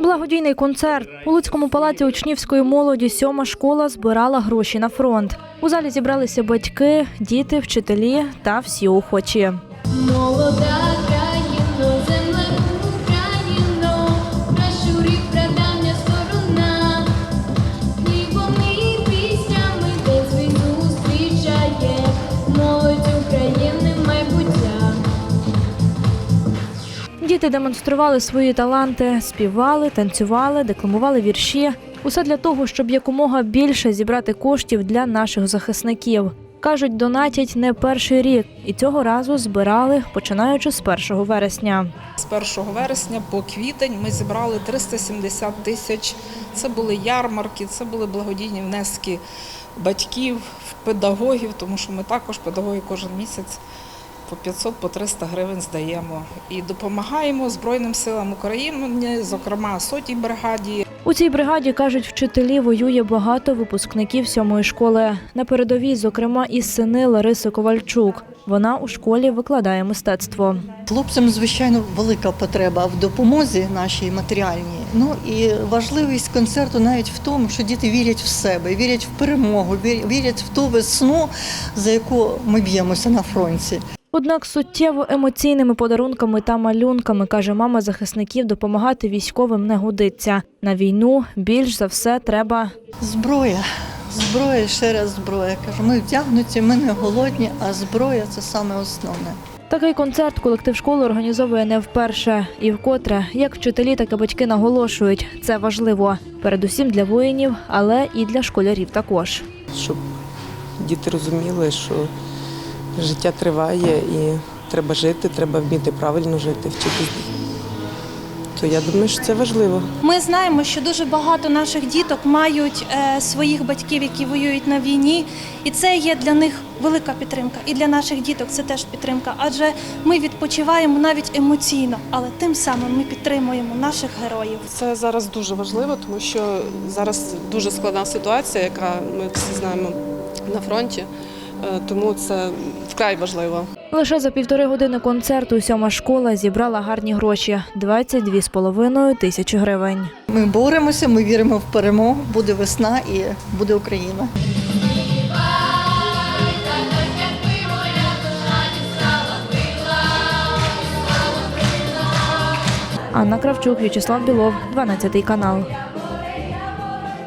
Благодійний концерт у Луцькому палаці учнівської молоді сьома школа збирала гроші на фронт. У залі зібралися батьки, діти, вчителі та всі охочі. Молода Діти демонстрували свої таланти, співали, танцювали, декламували вірші. Усе для того, щоб якомога більше зібрати коштів для наших захисників. Кажуть, донатять не перший рік, і цього разу збирали починаючи з 1 вересня. З 1 вересня по квітень ми зібрали 370 тисяч. Це були ярмарки, це були благодійні внески батьків, педагогів, тому що ми також педагоги кожен місяць по 500 по 300 гривень здаємо. І допомагаємо Збройним силам України, зокрема сотій бригаді. У цій бригаді кажуть, вчителі воює багато випускників сьомої школи. На передовій, зокрема, і сини Лариси Ковальчук. Вона у школі викладає мистецтво. Хлопцям, звичайно, велика потреба в допомозі нашій матеріальній. Ну і важливість концерту навіть в тому, що діти вірять в себе, вірять в перемогу, вір- вірять в ту весну, за яку ми б'ємося на фронті. Однак суттєво емоційними подарунками та малюнками, каже мама захисників, допомагати військовим не годиться. На війну більш за все треба Зброя, зброя, ще раз зброя. Кажу, ми вдягнуті, ми не голодні, а зброя це саме основне. Такий концерт колектив школи організовує не вперше. І вкотре, як вчителі, так і батьки наголошують, це важливо. Передусім для воїнів, але і для школярів також. щоб діти розуміли, що життя триває і треба жити, треба вміти правильно жити, вчитись. То я думаю, що це важливо. Ми знаємо, що дуже багато наших діток мають е, своїх батьків, які воюють на війні, і це є для них велика підтримка. І для наших діток це теж підтримка. Адже ми відпочиваємо навіть емоційно, але тим самим ми підтримуємо наших героїв. Це зараз дуже важливо, тому що зараз дуже складна ситуація, яка ми всі знаємо на фронті. Е, Тому це вкрай важливо. Лише за півтори години концерту сьома школа зібрала гарні гроші 22,5 тисячі гривень. Ми боремося, ми віримо в перемогу. Буде весна і буде Україна. Анна Кравчук, В'ячеслав Білов, 12 канал.